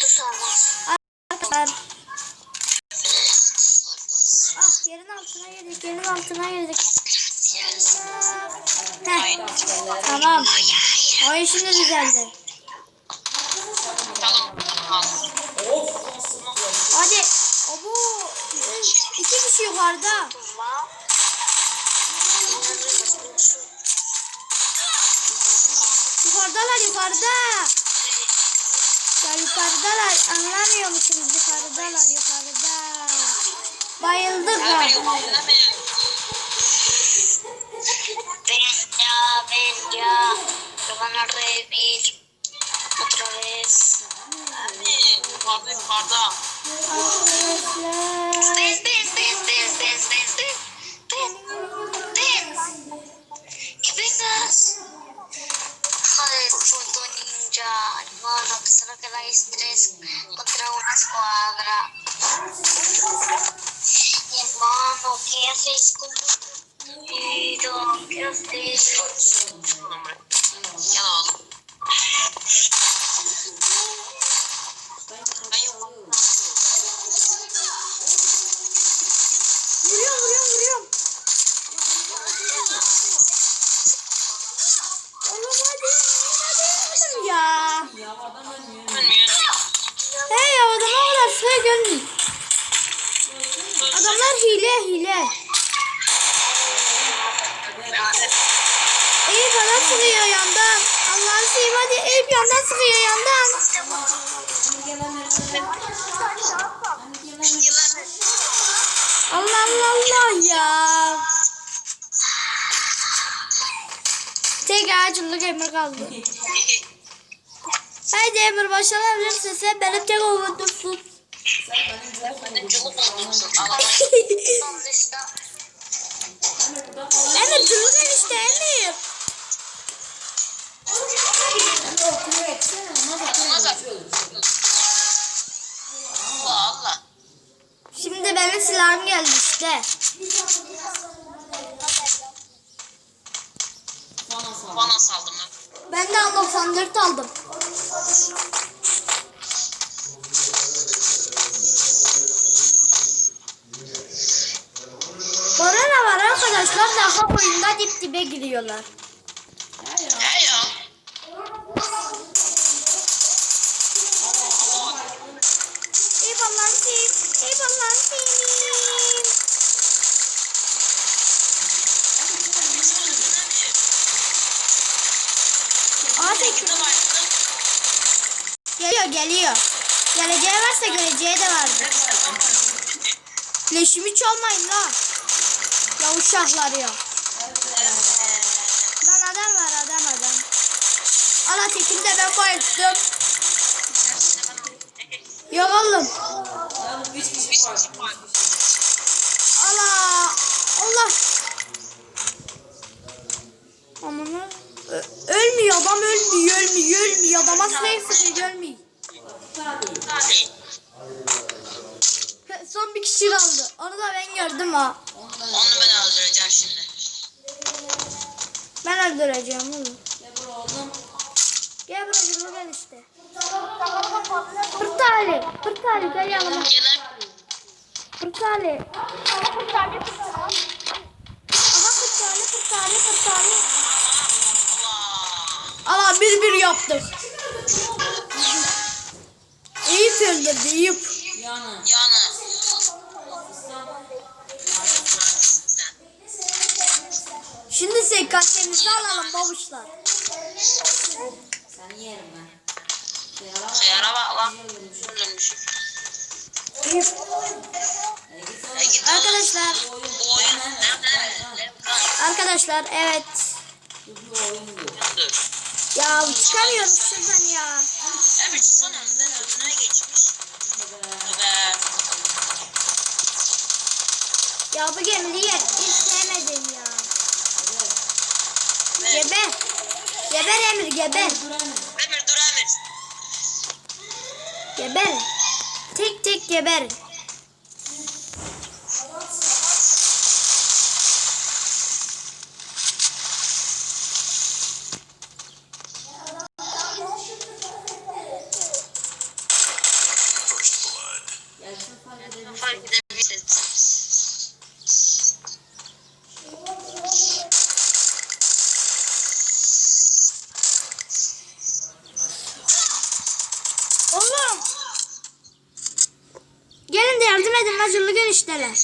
Arkadaşlar. Ah yerin altına girdik. Yerin altına girdik. Heh, tamam. Oyun şimdi düzeldi. Hadi. Abo. İki kişi yukarıda. Yukarıdalar yukarıda. Ya yukarıdalar. Anlamıyor musunuz? Yukarıdalar yukarıda. Bayıldık. Emir. Venga, venga. Lo van a revivir. Otra vez. Yukarıda yukarıda. Arkadaşlar. Eyüp adam sıkıyor yandan. Allah'ını seveyim hadi Eyüp yandan sıkıyor yandan. Allah Allah Allah ya. Tek ağacılık emir kaldı. Haydi Emir başlanabilirsin. Sen benim tek buldumsun. Al al. ¿Dónde está? Emir cılız enişte Emir. Olmaz artık. Allah Allah. Şimdi benim silahım geldi işte. Bana saldım lan. Ben de A94 aldım. Arkadaşlar daha oyunda dip dibe giriyorlar. He ya. Ey Allah'ım seveyim. Ey Allah'ım seveyim. Aa tek Şurada var. geliyor geliyor. Geleceği varsa göreceği de vardır. Leşimi çalmayın la. Ya uşaklar ya. Lan adam var adam adam. Ana tekini de ben bayılttım. Yok oğlum. Allah. Allah. Aman Ö- ölmüyor adam ölmüyor ölmüyor ölmüyor adama sıkıyor sıkıyor ölmüyor. Hadi. Son bir kişi kaldı. Onu da ben gördüm ha. Onu ben öldüreceğim şimdi. Ben öldüreceğim oğlum. Gel buraya dur ben işte. Pırtali. Pırtali gel yanıma. Gelin. Pırtali. Aha pırtali pırtali pırtali. Allah. Bir bir yaptık. Eyüp öldürdü Eyüp. Yani. Şimdi SKS'mizi alalım babuşlar. Hıyara bak lan. Öldürmüşüm. Eyüp. E git Arkadaşlar. oğlum. Bu oyun nerede? Levkan. Arkadaşlar evet. Ya çıkamıyorum şuradan ya. Emir çıksana önden önüne geçmiş. Ya bu gemili yer hiç sevmedim ya. Geber. Geber Emir geber. Geber. Tek tek geber. Fark edebilirsiniz. Ya.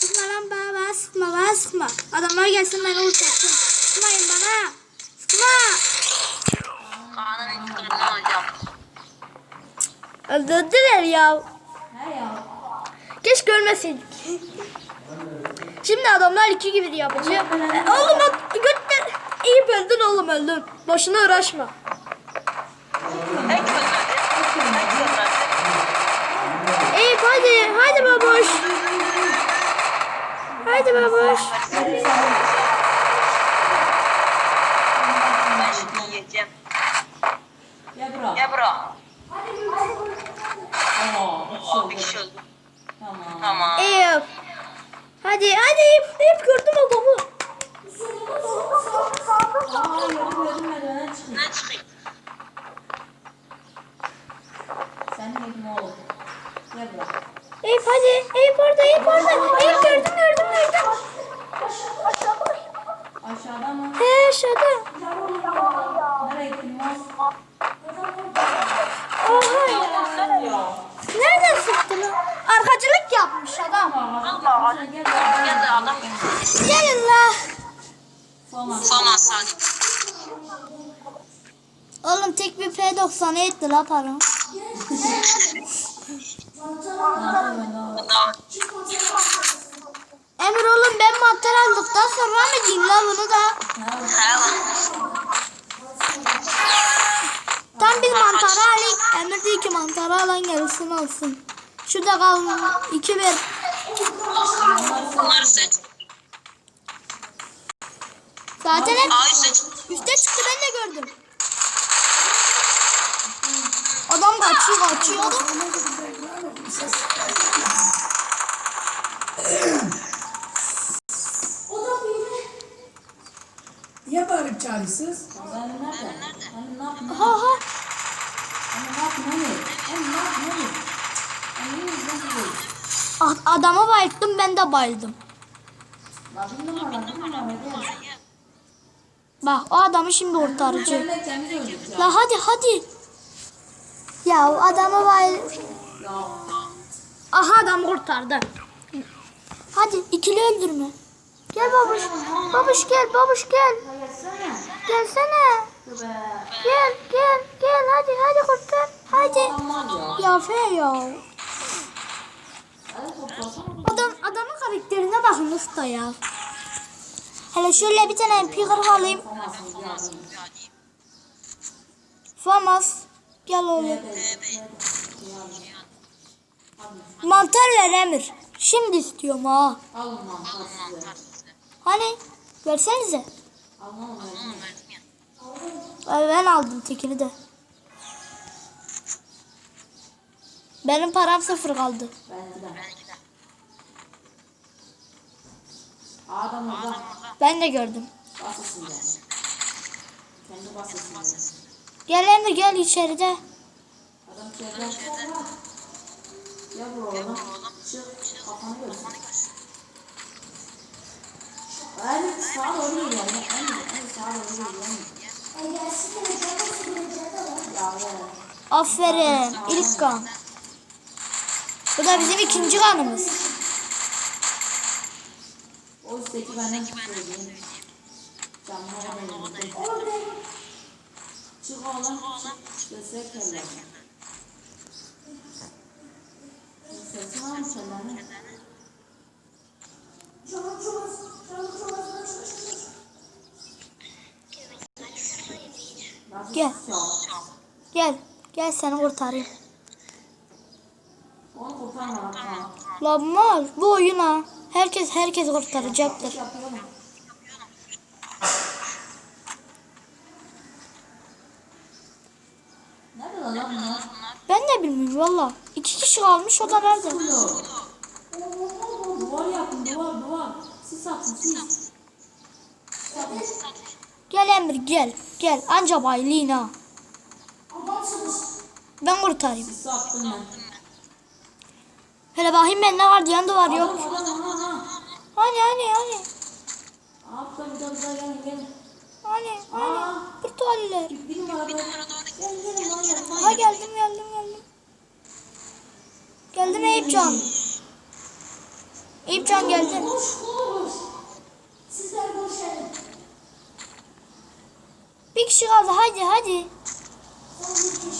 Sıkma lan bana, bana sıkma, bana sıkma. Adamlar gelsin beni kurtarsın. Sıkmayın bana. Sıkma. Öldürdüler ya. Keşke ölmeseydik. Şimdi adamlar iki gibi yapacak. E, oğlum at, götler. İyi öldün oğlum öldün. Boşuna uğraşma. Tek ölmedi. Tek ölmedi. Eyüp hadi. Hadi babuş. Hadi babuş. Ben şimdi yiyeceğim. Gel bura. Gel bura. Tamam. Bir kişi öldü. Tamam. Tamam. Eyüp. Hadi hadi Eyüp. Eyüp gördüm adamı. Aa gördüm gördüm merdivenden çıkıyor. Ne çıkayım? Sen yedim oğlum. Gel bura. Eyüp hadi. Eyüp orada Eyüp orada. Eyüp gördüm gördüm gördüm. Aşağıda mı? He aşağıda. Nereye gittin Oha ya. Nereden sıktı lan? Arkacılık yapmış adam. Allah bura. Gel de adam. Gelin la. Son hasar. Oğlum tek bir P90 etti la para. Emir oğlum ben mantar aldıktan sonra mı diyeyim la bunu da? Tam biz mantarı alayım. Emir diyor ki mantarı alan gerisini alsın. Şurada bir. Bunları seç. Zaten hep üste çıktı ben de gördüm. Adam kaçıyor kaçıyor. Adam. Niye bağırıp çağırıyorsunuz? Hani nerede? Hani ne yaptın? Ha ha. Hani ne yaptın hani? Hani ne yaptın Adama bayıldım ben de bayıldım. Bak o adamı şimdi ya. La hadi hadi. Ya adamı bayıl... Ya. Aha adam kurtardı. Hadi ikili öldürme. Gel babuş. Babuş gel babuş gel. Gelsene. Gel gel gel hadi hadi kurtar. Hadi. Ya Fe ya. Adam adamın karakterine bakın usta ya. Hele şöyle bir tane MP40 alayım. Famas. Gel oğlum. Mantar ver Emir. Şimdi istiyorum ha. Hani? Versenize. Ben aldım tekini de. Benim param sıfır kaldı. Belki de. Adam orada. Ben de gördüm. Basısın de. Kendi basısın de. Gel Emir gel içeride. Adam içeride. Gel buraya oğlum. Çık. Kafanı görsün. Hadi sağa doğru yani. Hadi, hadi sağa doğru yani. Ya. Aferin. İlk kan. Bu da bizim ikinci kanımız. O üstteki benden söyleyeyim. Canlı oda yedim. Çık oğlum. Çık. Destek kelle. Sesin var mı senin? Gel. Gel. Gel seni kurtarayım. Onu kurtarma lan. Ha. Lan mal bu oyun ha. Herkes herkes kurtaracaktır. Ben de bilmiyorum valla. İki kişi kalmış o da nerede? Duvar yapın duvar duvar. Sis atın. Gel Emir gel. Gel anca baylıyın ha. Ben kurtarayım. Sisi attım ben. Hele bakayım ben ne var diyen de var yok. Hani hani hani. Abi da bir daha. Hani hani. Kurtarırlar. Bir numara doğru. Gel gelin lan gelin. Ha geldim geldim geldim. Geldim Eyüpcan. Eyüpcan geldim. Koş koş. Sizler verin. Bir kişi kaldı hadi hadi.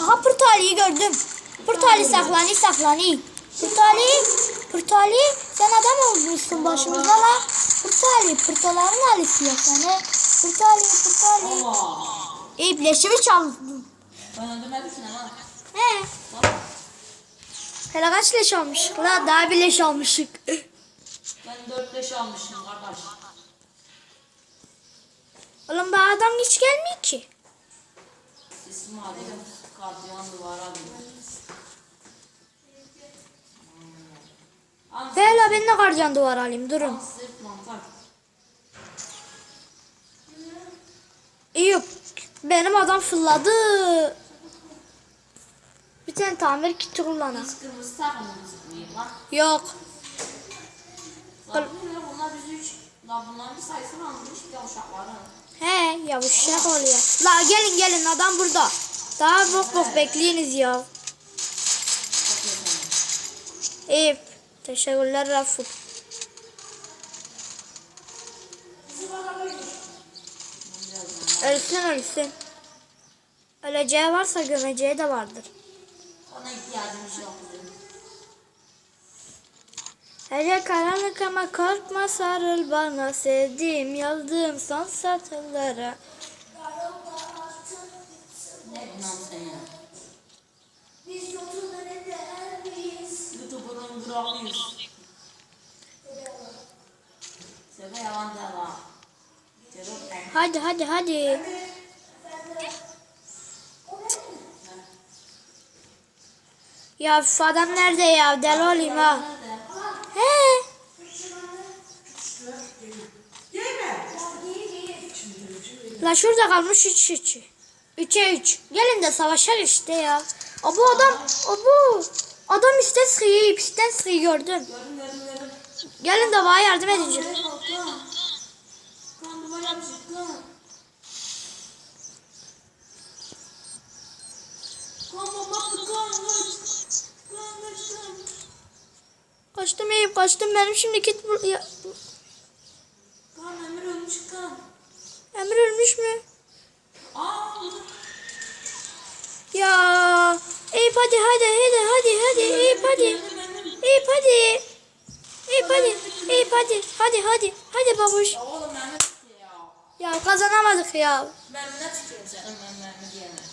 Aha Pırtali'yi gördüm. Pırtali saklanı saklanı. Pırtali, Pırtali sen adam olmuşsun başımıza la. Pırtali, Pırtaların alisi yok sana. Pırtali, Pırtali. Allah. Eyüp leşimi çaldın. Ben öldürmedim seni ama. He. Hele kaç leş almışık la? Daha bir leş almışık. Ben 4 leş almışım kardeş. Oğlum bu adam hiç gelmiyor ki. İsmi adı Gardiyan Duvara diyor. Hele ben de gardiyan duvar alayım durun. Eyüp benim adam fırladı. Bir tane tamir kiti lan. Yok. Lan bu ne? bunlar bizi üç. Lan bunların bir sayısını almış bir de uşakları. He yavuşak oluyor. La gelin gelin adam burada. Daha bok bok bekleyiniz ya. Eyüp. Teşekkürler Rafuk. Ölsün ölsün. Öleceği varsa gömeceği de vardır. Ona ihtiyacımız yok. Hele karanlık ama korkma sarıl bana sevdiğim yazdığım son satırlara. Ne bundan seni? Biz YouTube'da ne de miyiz? Durağıyız. Söyle yalan. Terör Hadi hadi hadi. Ya şu adam nerede ya? Deli olayım ha. He. La şurada kalmış üç üç. Üçe üç. Gelin de savaşar işte ya. O bu adam, o bu. Adam iste sıkıyı, ipsten sıkıyı gördüm. Gördüm gördüm gördüm. Gelin de bana yardım. Buraya kan. Kaçtım Eyüp kaçtım benim şimdi kit bul- ya, Kan Emir ölmüş kan. Emir ölmüş mü? Aa Ya Eyüp hadi hadi hadi hadi hadi Eyüp hadi. Eyüp hadi. Eyüp hadi. Eyüp hadi. Hadi hadi. Hadi babuş. Ya oğlum mermi çıktı ya. Ya kazanamadık ya. Mermine çıkıyor senin mermi diyene.